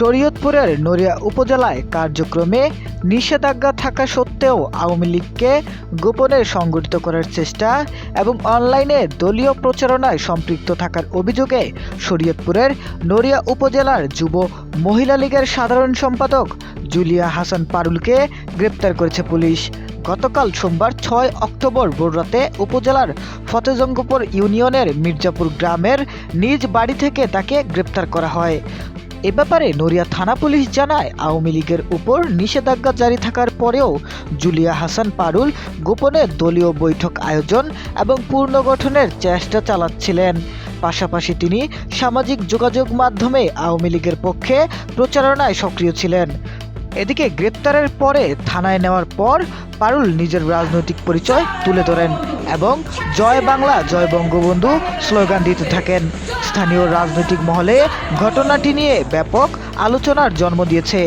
শরীয়তপুরের নড়িয়া উপজেলায় কার্যক্রমে নিষেধাজ্ঞা থাকা সত্ত্বেও আওয়ামী লীগকে গোপনে সংগঠিত করার চেষ্টা এবং অনলাইনে দলীয় প্রচারণায় সম্পৃক্ত থাকার অভিযোগে শরীয়তপুরের নড়িয়া উপজেলার যুব মহিলা লীগের সাধারণ সম্পাদক জুলিয়া হাসান পারুলকে গ্রেপ্তার করেছে পুলিশ। গতকাল সোমবার ছয় অক্টোবর ভোররাতে উপজেলার ফতেজঙ্গপুর ইউনিয়নের মির্জাপুর গ্রামের নিজ বাড়ি থেকে তাকে গ্রেপ্তার করা হয়। এ ব্যাপারে নড়িয়া থানা পুলিশ জানায়, আওয়ামী লীগের উপর নিষেধাজ্ঞা জারি থাকার পরেও জুলিয়া হাসান পারুল গোপনে দলীয় বৈঠক আয়োজন এবং পুনর্গঠনের চেষ্টা চালাচ্ছিলেন। পাশাপাশি তিনি সামাজিক যোগাযোগ মাধ্যমে আওয়ামী লীগের পক্ষে প্রচারণায় সক্রিয় ছিলেন। এদিকে গ্রেপ্তারের পরে থানায় নেওয়ার পর পারুল নিজের রাজনৈতিক পরিচয় তুলে ধরেন এবং জয় বাংলা, জয় বঙ্গবন্ধু স্লোগান দিতে থাকেন। স্থানীয় রাজনৈতিক মহলে ঘটনাটি নিয়ে ব্যাপক আলোচনার জন্ম দিয়েছে।